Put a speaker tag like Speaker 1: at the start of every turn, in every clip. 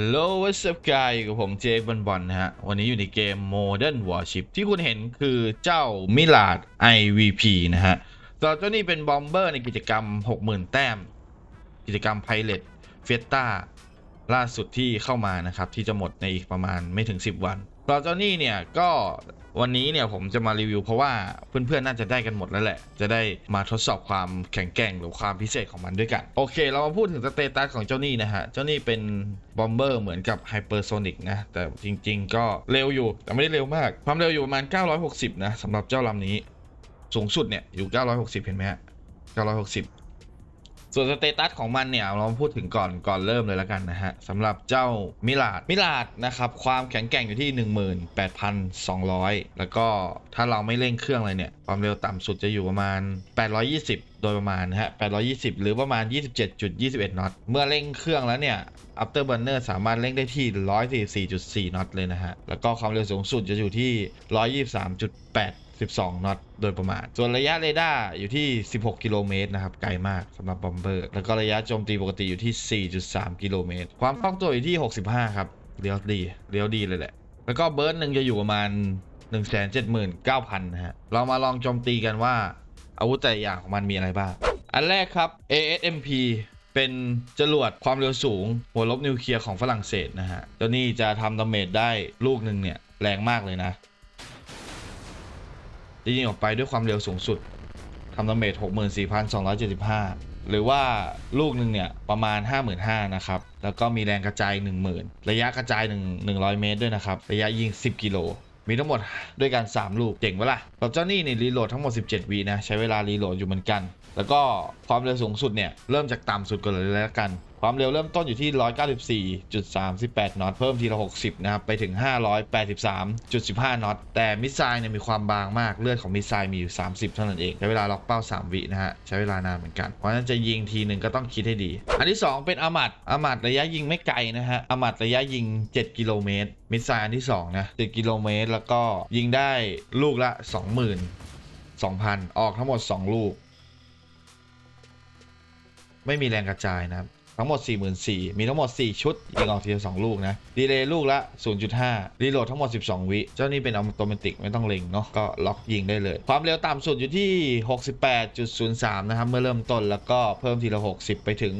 Speaker 1: Hello what's up guy อยู่กับผมเจคบอลบอลนะฮะ วันนี้อยู่ในเกม Modern Warship ที่คุณเห็นคือเจ้ามิลาด IVP นะฮะสำหรับเจ้านี่เป็นบอมเบอร์ในกิจกรรม 60,000 แต้ม กิจกรรม Pilot f i e t a ล่าสุดที่เข้ามานะครับ ที่จะหมดในอีกประมาณไม่ถึง 10 วันสำหรับเจ้านี่เนี่ยก็ วันนี้เนี่ยผมจะมารีวิวเพราะว่าเพื่อนๆน่าจะได้กันหมดแล้วแหละ จะได้มาทดสอบความแข็งแกร่งหรือความพิเศษของมันด้วยกัน โอเค เรามาพูดถึงสเตตัสของเจ้านี่นะฮะ เจ้านี่เป็นบอมเบอร์เหมือนกับไฮเปอร์โซนิกนะ แต่จริงๆ ก็เร็วอยู่ แต่ไม่ได้เร็วมาก ความเร็วอยู่ประมาณ 960 นะสำหรับเจ้าลำนี้ สูงสุดเนี่ยอยู่ 960 เห็นไหมฮะ960 ส่วนสเตตัสของมันเนี่ยเราพูดถึงก่อนก่อนเริ่มเลยแล้วกันนะฮะสำหรับเจ้ามิลาดมิลาดนะครับความแข็งแกร่งอยู่ที่ 18,200 แล้วก็ถ้าเราไม่เร่งเครื่องเลยเนี่ย ความเร็วต่ำสุดจะอยู่ประมาณ 820 โดยประมาณนะฮะ 820 หรือประมาณ 27.21น็อตเมื่อเร่งเครื่องแล้วเนี่ย Afterburner สามารถเร่งได้ที่ 144.4 นอตเลยนะฮะแล้วก็ความเร็วสูงสุดจะอยู่ที่ 123.8 12น็อตโดยประมาณ ส่วนระยะเรดาร์อยู่ที่ 16 กิโลเมตรนะครับ ไกลมากสำหรับบอมเบอร์ แล้วก็ระยะโจมตีปกติอยู่ที่ 4.3 กิโลเมตร ความคล่องตัวอยู่ที่ 65 ครับ เลี้ยวดี เลี้ยวดีเลยแหละ แล้วก็เบิร์นหนึ่งจะอยู่ประมาณ 179,000 นะฮะ เรามาลองโจมตีกันว่า อาวุธแต่ละอย่างของมันมีอะไรบ้าง อันแรกครับ ASMP เป็นจรวดความเร็วสูง หัวลบนิวเคลียร์ของฝรั่งเศสนะฮะ ตัวนี้จะทำดาเมจได้ลูกหนึ่งเนี่ยแรงมากเลยนะ จะยิงออกไปด้วยความเร็วสูงสุดทำดาเมจ64,275 หรือว่าลูกหนึ่งเนี่ยประมาณ 55,000นะครับ แล้วก็มีแรงกระจาย 10,000 ระยะกระจาย 1 100 เมตรด้วยนะครับ ระยะยิง 10 กิโล มีทั้งหมดด้วยกัน 3 ลูก เจ๋งเวล่ะกับเจ้านี่เนี่ยรีโหลดทั้งหมด 17วีนะ ใช้เวลารีโหลดอยู่เหมือนกัน แล้วก็ความเร็วสูงสุดเนี่ยเริ่มจากต่ำสุดก่อนเลยแล้วกัน ความเร็วเริ่มต้นอยู่ที่ 194.38 นอต เพิ่มทีละ 60 นะครับ ไปถึง 583.15 นอต แต่มิสไซล์เนี่ยมีความบางมาก เลือดของมิสไซล์มีอยู่ 30 เท่านั้นเอง ใช้เวลาล็อกเป้า 3 วินะฮะ ใช้เวลานานเหมือนกัน เพราะฉะนั้นจะยิงทีหนึ่งก็ต้องคิดให้ดี อันที่ 2 เป็นอามัดอามัดระยะยิงไม่ไกลนะฮะอามัดระยะยิง 7 กิโลเมตร มิสไซล์อันที่2นะ 7 กิโลเมตร แล้วก็ยิงได้ลูกละ 20,000 2,000 ออกทั้งหมด 2 ลูก ไม่มีแรงกระจายนะครับ ทั้งหมด 44,000มีทั้งหมด 4 ชุดยิงออกทีละ2ลูกนะ ดีเลย์ลูกละ 0.5 รีโหลดทั้งหมด 12 วิ เจ้านี่เป็นออโตเมติกไม่ต้องเล็งเนาะ ก็ล็อกยิงได้เลย ความเร็วต่ำสุดอยู่ที่ 68.03 นะครับ เมื่อเริ่มต้นแล้วก็เพิ่มทีละ 60 ไปถึง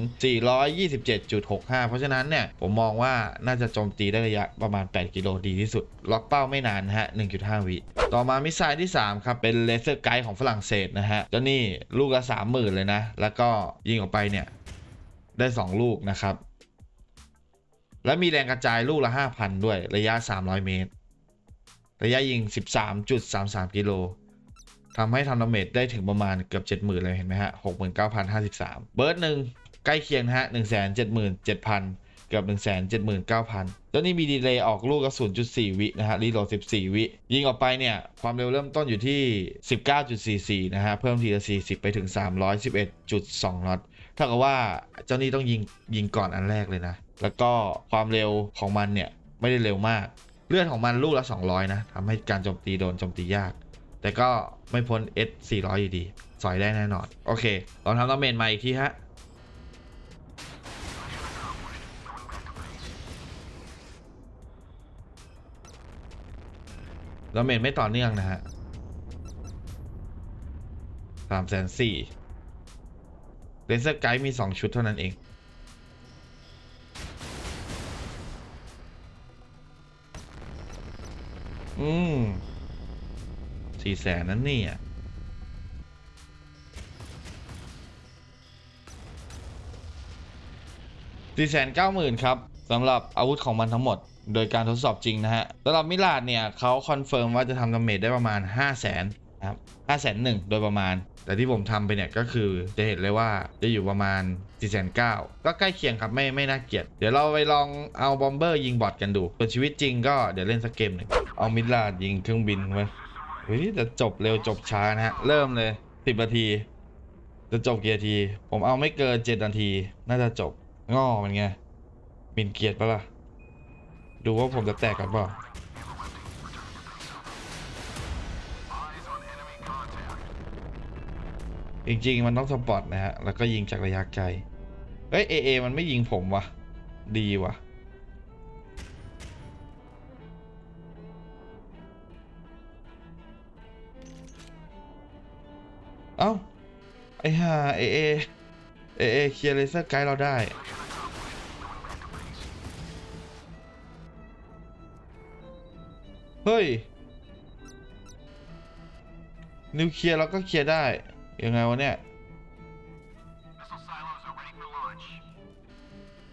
Speaker 1: 427.65 เพราะฉะนั้นเนี่ย ผมมองว่าน่าจะโจมตีได้ระยะประมาณ 8 กิโลดีที่สุด ล็อกเป้าไม่นานนะฮะ 1.5 วิ ต่อมามิสไซล์ที่ 3 ครับ เป็นเลเซอร์ไกด์ของฝรั่งเศสนะฮะเจ้านี่ลูกละ 30,000 เลยนะ แล้วก็ยิงออกไปเนี่ย ได้ 2 ลูกนะครับ และมีแรงกระจายลูกละ 5,000 ด้วยระยะ 300 เมตร ระยะยิง 13.33 กิโลทำให้ทำดาเมจได้ถึงประมาณเกือบ 70,000 เลยเห็นไหมฮะ 69,053 เบิร์ดหนึ่งใกล้เคียงนะฮะ 177,000 เกือบ 179,000แล้วนี่มีดีเลย์ออกลูกกระสุนจุด4วินะฮะ รีโหลด 14 วิ ยิงออกไปเนี่ย ความเร็วเริ่มต้นอยู่ที่ 19.44 นะฮะ เพิ่มทีละ 40 ไปถึง 311.2น็อต ถ้ากับว่าเจ้านี่ต้องยิงยิงก่อนอันแรกเลยนะ แล้วก็ความเร็วของมันเนี่ยไม่ได้เร็วมาก เลือดของมันลูกละ 200 นะทำให้การโจมตีโดนโจมตียาก แต่ก็ไม่พ้น S 400 อยู่ดี สอยได้แน่นอน โอเค ลองทำดาเมจใหม่อีกทีฮะดาเมจไม่ต่อเนื่องนะฮะสามแสนสี่ เลเซอร์ไกด์มีสองชุดเท่านั้นเอง อืมสี่แสนนั้นนี่อะสี่แสนเก้าหมื่นครับสำหรับอาวุธของมันทั้งหมด โดยการทดสอบจริงนะฮะสำหรับมิลาดเนี่ยเขาคอนเฟิร์มว่าจะทำดาเมจได้ประมาณ 5 0 0แส นะครับ5 0 0แสนหนึ่งโดยประมาณ แต่ที่ผมทำไปเนี่ยก็คือจะเห็นเลยว่าจะอยู่ประมาณ4 9 0 0 0ก็ใกล้เคียงครับไม่ไม่น่าเกลียด เดี๋ยวเราไปลองเอาบอมเบอร์ยิงบอทกันดูส่วนชีวิตจริงก็เดี๋ยวเล่นสักเกมหนึ่งเอามิลาดยิงเครื่องบินไว้เฮ้ยแต่จบเร็วจบช้านะฮะเริ่มเลย10นาที จะจบกี่นาที ผมเอาไม่เกิน7นาที น่าจะจบง้อมันไงมินเกียรติปะล่ะดูว่าผมจะแตกกันเปล่า จริงๆ มันต้องสปอตนะฮะ แล้วก็ยิงจากระยะไกล เอ้ยเอเอมันไม่ยิงผมวะดีวะเอ้า ไอ้ห่าเอเอเอเอเคลียร์เลเซอร์ไกด์เราได้เฮ้ย นิวเคลียร์เราก็เคลียร์ได้ ยังไงวะเนี่ย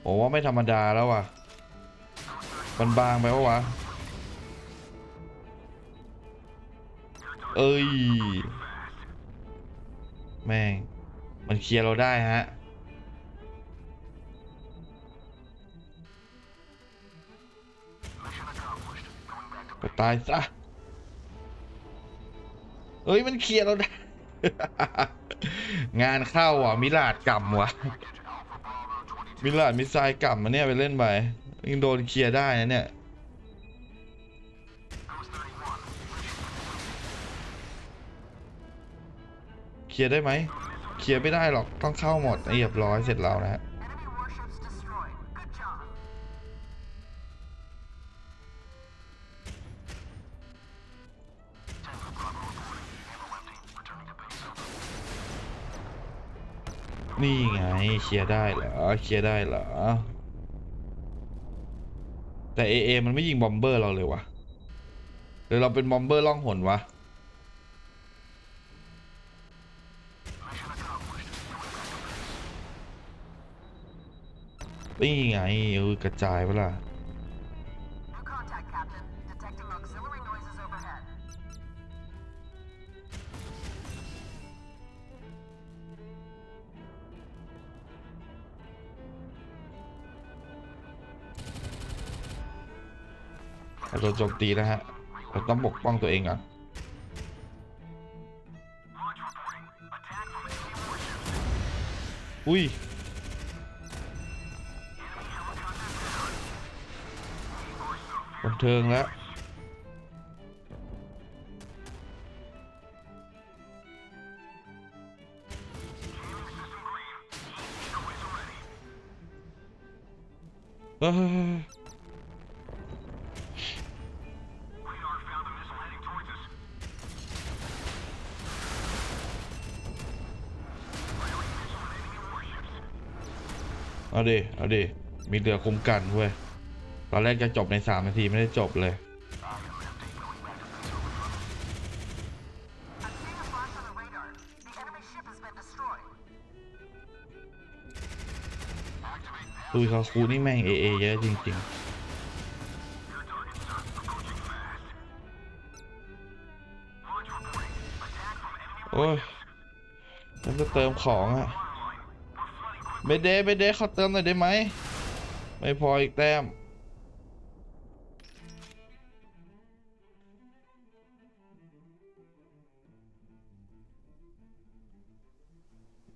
Speaker 1: โอ้ว่าไม่ธรรมดาแล้วว่ะมันบางไปปะวะ เอ้ย แม่ง มันเคลียร์เราได้ฮะ ไปตายซะ เอ้ย มันเคลียร์เราได้ งานเข้าอะมิลาดกรรมว่ะมิลาดมิซายกรรมมาเนี่ยไปเล่นไปยังโดนเคลียร์ได้นะเนี่ยเคลียร์ได้ไหมเคลียร์ไม่ได้หรอกต้องเข้าหมดเรียบร้อยเสร็จแล้วนะฮะ นี่ไงเคลียร์ได้เหรอเคลียร์ได้เหรอ แต่ AA มันไม่ยิงบอมเบอร์เราเลยวะหรือเราเป็นบอมเบอร์ล่องหนวะนี่ไงเออกระจายเวล่ะ เราโดนโจมตีนะฮะเราต้องปกป้องตัวเองก่อนอุ้ยบันเทิงแล้วเฮ้ย เอาดิเอาดิมีเรือคุ้มกันเว้ยตอนแรกจะจบในสามนาทีไม่ได้จบเลยตุยเขาคูนี่แม่งเอเอเยอะจริงๆโอ้ยฉันจะเติมของอะ เบเดเบเดขอเติมหน่อยได้ไหม ไม่พออีกแต้ม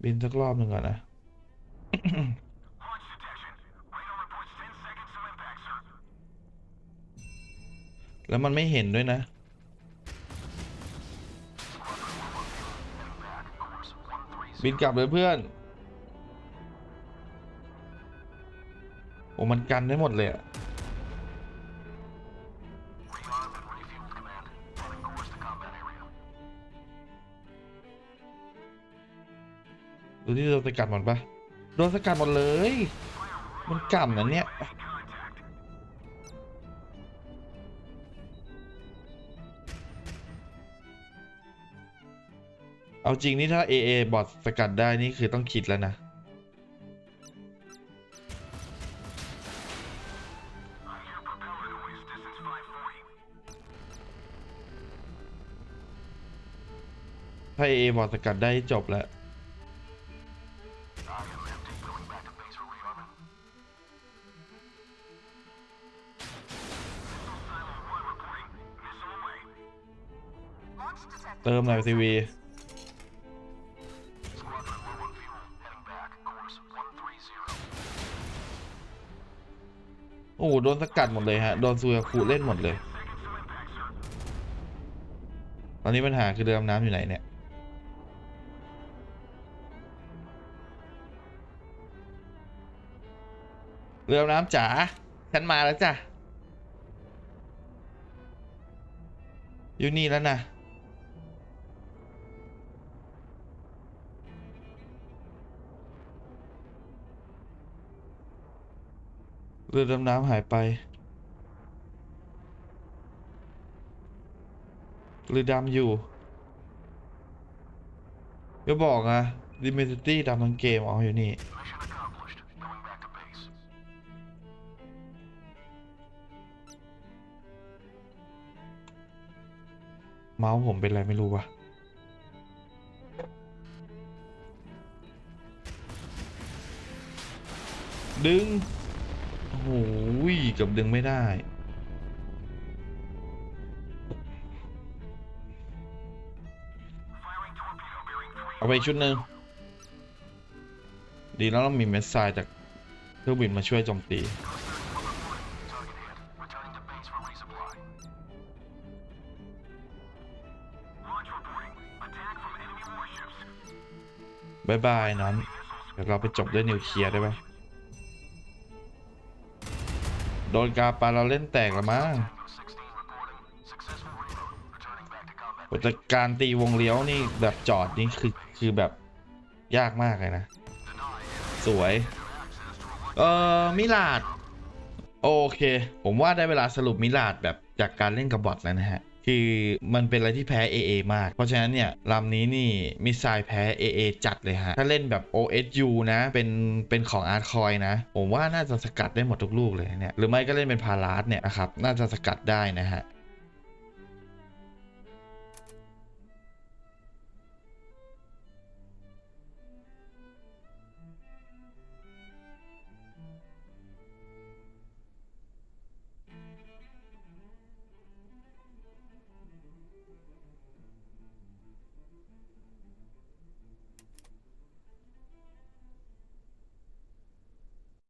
Speaker 1: บินสักรอบหนึ่งก่อนนะ แล้วมันไม่เห็นด้วยนะบินกลับเลยเพื่อน อ้มันกันได้หมดเลยอะดูที่โดนสกัดหมดปะโดนสกัดหมดเลย มันกล่ำนะเนี่ยเอาจริงนี่ถ้า AA บอทสกัดได้นี่คือต้องคิดแล้วนะ ถ้า AA บอทสกัดได้จบแล้วเติมหน่อยทีวีโอ้โหโดนสกัดหมดเลยฮะ โดนซูยาคุเล่นหมดเลย ตอนนี้ปัญหาคือเรือดำน้ำอยู่ไหนเนี่ย เรือน้ำจ๋าฉันมาแล้วจ้ะอยู่นี่แล้วนะเรือดำน้ำหายไปเรือดำอยู่ก็บอกนะดิเมนซิตี้ดำทั้งเกมอ๋ออยู่นี่ เมาส์ผมเป็นอะไรไม่รู้วะดึง โอ้โหเกือบดึงไม่ได้ เอาไปชุดหนึ่งดีแล้วเรามีเมสไซล์จากเครื่องบินมาช่วยโจมตี บายบายนั้นเดี๋ยวเราไปจบด้วยนิวเคลียร์ได้ปะโดนกาปาเราเล่นแตกละมั้งแต่การตีวงเลี้ยวนี่แบบจอดนี่คือคือแบบยากมากเลยนะ สวย เออมิลาด โอเค ผมว่าได้เวลาสรุปมิลาดแบบจากการเล่นกับบอทแล้วนะฮะ คือมันเป็นอะไรที่แพ้ AA มาก เพราะฉะนั้นเนี่ยลำนี้นี่มิสไซล์แพ้ AA จัดเลยฮะ ถ้าเล่นแบบ OSU นะเป็นเป็นของอาร์คอยนะ ผมว่าน่าจะสกัดได้หมดทุกลูกเลยเนี่ยหรือไม่ก็เล่นเป็นพาราสเนี่ยนะครับน่าจะสกัดได้นะฮะ